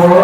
favor.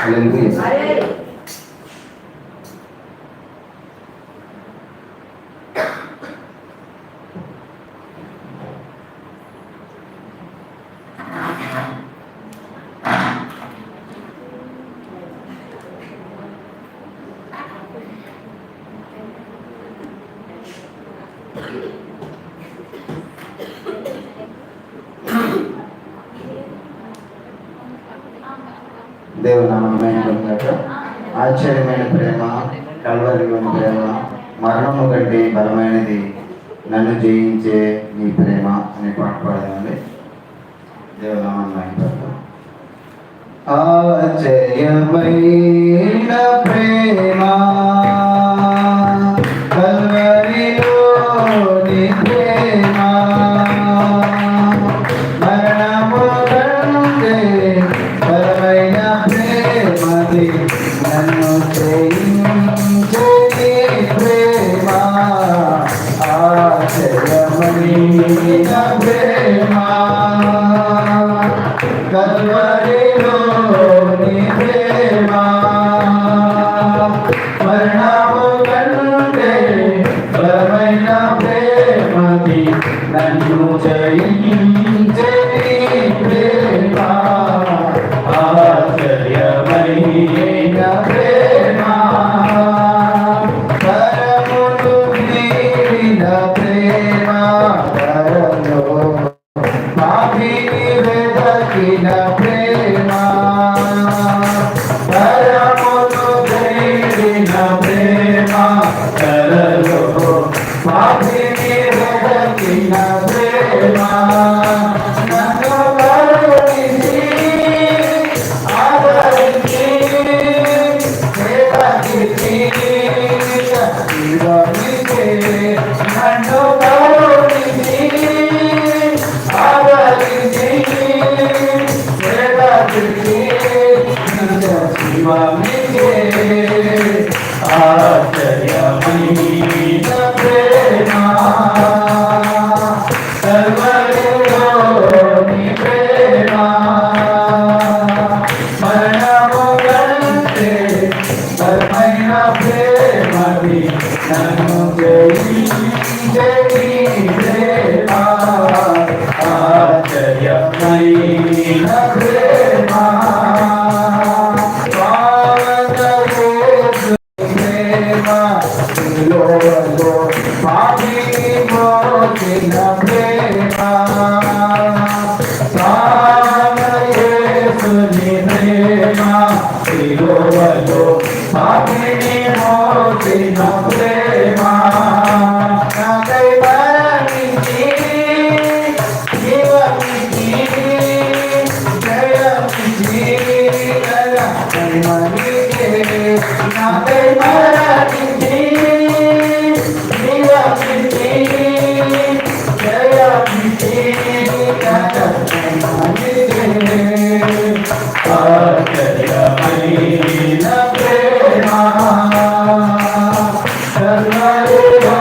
Hallelujah. దేవునామైన ఆశ్చర్యమైన ప్రేమ కలవరిలోని ప్రేమ మరణము కంటే బలమైనది నన్ను జయించే నీ ప్రేమ అనే పాట పాడదామండి. దేవునామాన్ని ఆశ్చర్యమైన ప్రేమ. నన్ను ప్రేమని నన్ను ఆచర్యమైన ప్రేమ ప్రేమ Na pe mara ki